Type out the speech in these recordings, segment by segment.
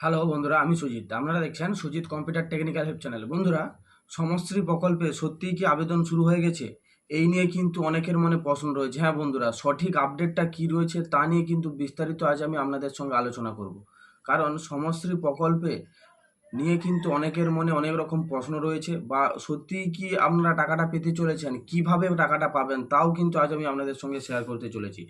Hello বন্ধুরা, আমি সুজিত। আপনারা দেখছেন Sujit computer technical help channel বন্ধুরা, সমশ্রী প্রকল্পে সত্যিই কি আবেদন শুরু হয়ে গেছে? এই নিয়ে কিন্তু অনেকের মনে প্রশ্ন রয়েছে। হ্যাঁ বন্ধুরা, সঠিক আপডেটটা কি রয়েছে তা নিয়ে কিন্তু বিস্তারিত আজ আমি আপনাদের সঙ্গে আলোচনা করব। কারণ সমশ্রী প্রকল্পে নিয়ে কিন্তু অনেকের মনে অনেক রকম প্রশ্ন রয়েছে বা সত্যিই কি আপনারা টাকাটা পেতে চলেছেন? কীভাবে টাকাটা পাবেন? তাও কিন্তু আজ আমি আপনাদের সঙ্গে শেয়ার করতে চলেছি।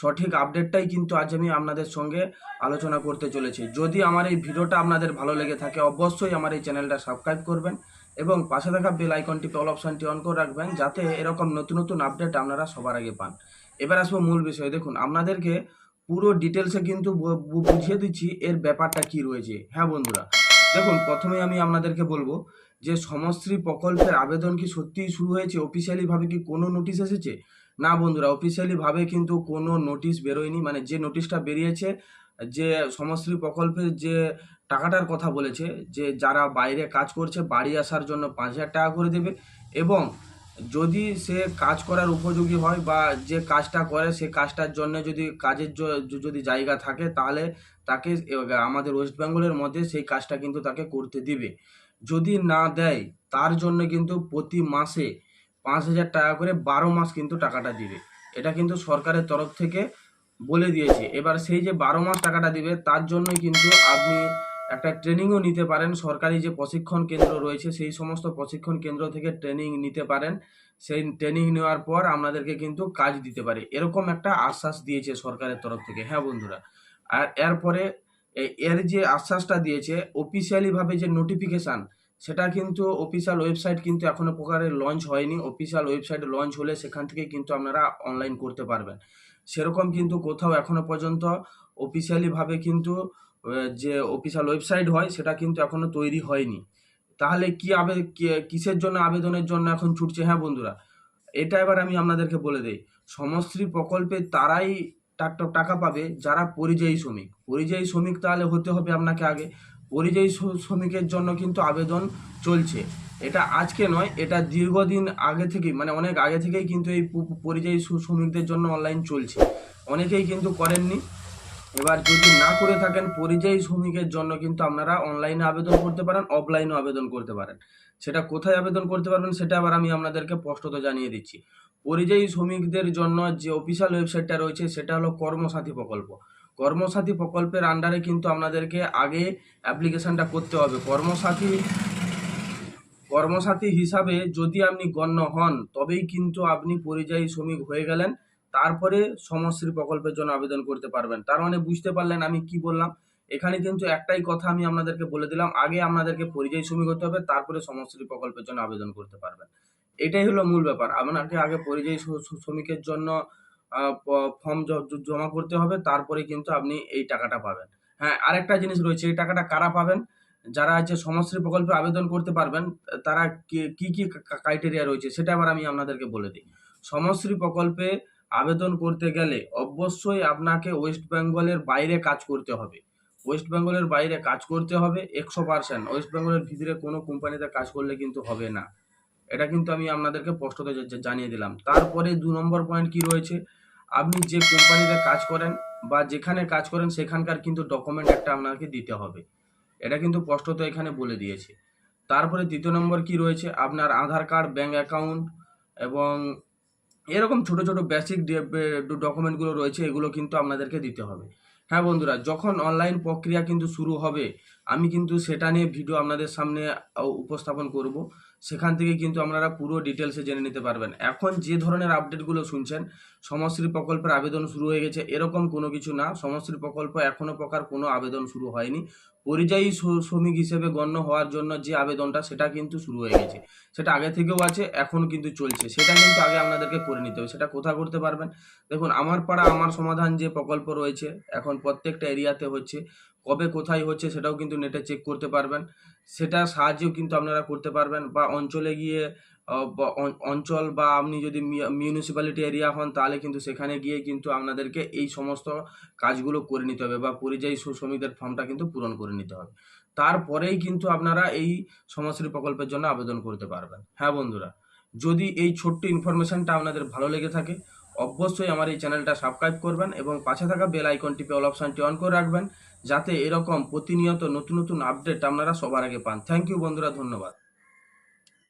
সঠিক আপডেটটাই কিন্তু আজ আমি আপনাদের সঙ্গে আলোচনা করতে চলেছি। যদি আমার এই ভিডিওটা আপনাদের ভালো লেগে থাকে, অবশ্যই আমার এই চ্যানেলটা সাবস্ক্রাইব করবেন এবং পাশে থাকা বেল আইকনটি অল অপশানটি অন করে রাখবেন যাতে এরকম নতুন নতুন আপডেট আপনারা সবার আগে পান। এবার আসব মূল বিষয়। দেখুন, আপনাদেরকে পুরো ডিটেলসে কিন্তু বুঝিয়ে দিচ্ছি এর ব্যাপারটা কি রয়েছে। হ্যাঁ বন্ধুরা, দেখুন প্রথমে আমি আপনাদেরকে বলব যে সমশ্রী প্রকল্পের আবেদন কি সত্যিই শুরু হয়েছে? অফিসিয়ালি ভাবে কি কোনো নোটিশ এসেছে? না বন্ধুরা অফিসিয়ালি ভাবে কিন্তু কোনো নোটিশ বেরোয়নি। মানে যে নোটিশটা বেরিয়েছে, যে সমশ্রী প্রকল্পের যে টাকাটার কথা বলেছে, যে যারা বাইরে কাজ করছে, বাড়ি আসার জন্য পাঁচ হাজার টাকা করে দেবে এবং যদি সে কাজ করার উপযোগী হয় বা যে কাজটা করে, সে কাজটার জন্য যদি কাজের যদি জায়গা থাকে, তাহলে তাকে আমাদের ওয়েস্ট বেঙ্গলের মধ্যে সেই কাজটা কিন্তু তাকে করতে দিবে। যদি না দেয়, তার জন্য কিন্তু প্রতি মাসে পাঁচ হাজার টাকা করে বারো মাস কিন্তু টাকাটা দিবে। এটা কিন্তু সরকারের তরফ থেকে বলে দিয়েছে। এবার সেই যে বারো মাস টাকাটা দিবে, তার জন্যই কিন্তু আপনি একটা ট্রেনিংও নিতে পারেন। সরকারি যে প্রশিক্ষণ কেন্দ্র রয়েছে, সেই সমস্ত প্রশিক্ষণ কেন্দ্র থেকে ট্রেনিং নিতে পারেন। সেই ট্রেনিং নেওয়ার পর আপনাদেরকে কিন্তু কাজ দিতে পারে। এরকম একটা আশ্বাস দিয়েছে সরকারের তরফ থেকে। হ্যাঁ বন্ধুরা, আর এরপরে এর যে আশ্বাসটা দিয়েছে অফিসিয়ালি ভাবে যে নোটিফিকেশান সেটা কিন্তু অফিসিয়াল ওয়েবসাইট কিন্তু এখনও প্রকারে লঞ্চ হয়নি। অফিসিয়াল ওয়েবসাইট লঞ্চ হলে সেখান থেকে কিন্তু আপনারা অনলাইন করতে পারবেন। সেরকম কিন্তু কোথাও এখনও পর্যন্ত অফিসিয়ালি ভাবে কিন্তু যে অফিসিয়াল ওয়েবসাইট হয়, সেটা কিন্তু এখনও তৈরি হয়নি। তাহলে কি আবে কিসের জন্য আবেদনের জন্য এখন ছুটছে? হ্যাঁ বন্ধুরা, এটা এবার আমি আপনাদেরকে বলে দেই। সমশ্রী প্রকল্পে তারাই টাকা পাবে যারা পরিযায়ী শ্রমিক। পরিযায়ী শ্রমিক তাহলে হতে হবে আপনাকে আগে। পরিযায়ী শ্র- শ্রমিকের জন্য কিন্তু আবেদন চলছে। এটা আজকে নয়, এটা দীর্ঘদিন আগে থেকেই মানে অনেক আগে থেকেই কিন্তু এই পরিযায়ী শ্র- শ্রমিকদের জন্য অনলাইন চলছে। অনেকেই কিন্তু করেননি। এবার যদি না করে থাকেন, পরিযায়ী শ্রমিকের জন্য কিন্তু আপনারা অনলাইনে আবেদন করতে পারেন অফলাইনেও আবেদন করতে পারেন। সেটা কোথায় আবেদন করতে পারবেন, সেটা আবার আমি আপনাদেরকে স্পষ্টত জানিয়ে দিচ্ছি। পরিযায়ী শ্রমিকদের জন্য যে অফিসিয়াল ওয়েবসাইটটা রয়েছে, সেটা হলো কর্মসাথী প্রকল্প। কর্মসাথী প্রকল্পের আন্ডারে কিন্তু আপনাদেরকে আগে অ্যাপ্লিকেশনটা করতে হবে। কর্মসাথী কর্মসাথী হিসাবে যদি আপনি গণ্য হন, তবেই কিন্তু আপনি পরিযায়ী শ্রমিক হয়ে গেলেন। তারপরে সমশ্রী প্রকল্পের জন্য আবেদন করতে পারবেন। তার মানে বুঝতে পারলেন আমি কি বললাম? এখানে কিন্তু একটাই কথা আমি আপনাদেরকে বলে দিলাম, আগে আপনাদেরকে পরিযায়ী শ্রমিক হতে হবে, তারপরে সমশ্রী প্রকল্পের জন্য আবেদন করতে পারবেন। এটাই হলো মূল ব্যাপার। আপনাকে আগে পরিযায়ী শ্র- শ্র- শ্রমিকের জন্য ফর্ম জমা করতে হবে, তারপরে কিন্তু আপনি এই টাকাটা পাবেন। হ্যাঁ আরেকটা জিনিস রয়েছে, এই টাকাটা কারা পাবেন? যারা হচ্ছে সমশ্রী প্রকল্পে আবেদন করতে পারবেন, তারা কি- কি ক্রাইটেরিয়া রয়েছে, সেটা আবার আমি আপনাদেরকে বলে দিই। সমশ্রী প্রকল্পে আবেদন করতে গেলে অবশ্যই আপনাকে ওয়েস্ট বেঙ্গলের বাইরে কাজ করতে হবে। ওয়েস্ট বেঙ্গলের বাইরে কাজ করতে হবে একশো পার্সেন্ট ওয়েস্ট বেঙ্গলের ভিতরে কোনো কোম্পানিতে কাজ করলে কিন্তু হবে না। এটা কিন্তু আমি আপনাদেরকে স্পষ্টত জানিয়ে দিলাম। তারপরে দু নম্বর পয়েন্ট কি রয়েছে? আপনি যে কোম্পানিতে কাজ করেন বা যেখানে কাজ করেন, সেখানকার কিন্তু ডকুমেন্ট একটা আপনাকে দিতে হবে। এটা কিন্তু স্পষ্টত এখানে বলে দিয়েছে। তারপরে দ্বিতীয় নম্বর কি রয়েছে? আপনার আধার কার্ড ব্যাঙ্ক অ্যাকাউন্ট এবং এরকম ছোট ছোট বেসিক ডকুমেন্টগুলো রয়েছে, এগুলো কিন্তু আপনাদেরকে দিতে হবে। হ্যাঁ বন্ধুরা, যখন অনলাইন প্রক্রিয়া কিন্তু শুরু হবে, আমি কিন্তু সেটা নিয়ে ভিডিও আপনাদের সামনে উপস্থাপন করব। সেখান থেকে কিন্তু আপনারা পুরো ডিটেলসে জেনে নিতে পারবেন। এখন যে ধরনের আপডেটগুলো শুনছেন, সমশ্রী প্রকল্পের আবেদন শুরু হয়ে গেছে, এরকম কোনো কিছু না। সমশ্রী প্রকল্প এখনও প্রকার কোনো আবেদন শুরু হয়নি। পরিযায়ী শ্র- শ্রমিক হিসেবে গণ্য হওয়ার জন্য যে আবেদনটা, সেটা কিন্তু শুরু হয়ে গেছে। সেটা আগে থেকেও আছে, এখন কিন্তু চলছে। সেটা কিন্তু আগে আপনাদেরকে করে নিতে হবে। সেটা কোথা করতে পারবেন? দেখুন, আমার পাড়া, আমার সমাধান যে প্রকল্প রয়েছে, এখন প্রত্যেকটা এরিয়াতে হচ্ছে। কবে কোথায় হচ্ছে সেটাও কিন্তু নেটে চেক করতে পারবেন। সেটা সাহায্যেও কিন্তু আপনারা করতে পারবেন। বা অঞ্চলে গিয়ে অঞ্চল বা আপনি যদি মিউনিসিপ্যালিটি এরিয়া হন, তাহলে কিন্তু সেখানে গিয়ে কিন্তু আপনাদেরকে এই সমস্ত কাজগুলো করে নিতে হবে বা পরিযায়ী শ্র- শ্রমিকদের ফর্মটা কিন্তু পূরণ করে নিতে হবে। তারপরেই কিন্তু আপনারা এই সমাজশ্রী প্রকল্পের জন্য আবেদন করতে পারবেন। হ্যাঁ বন্ধুরা, যদি এই ছোট্ট ইনফরমেশনটা আপনাদের ভালো লেগে থাকে, অবশ্যই আমার এই চ্যানেলটা সাবস্ক্রাইব করবেন এবং পাশে থাকা বেল আইকন টিপে অল অপশানটি অন করে রাখবেন। যাতে এরকম প্রতিনিয়ত নতুন নতুন আপডেট আপনারা সবার আগে পান। থ্যাংক ইউ বন্ধুরা ধন্যবাদ।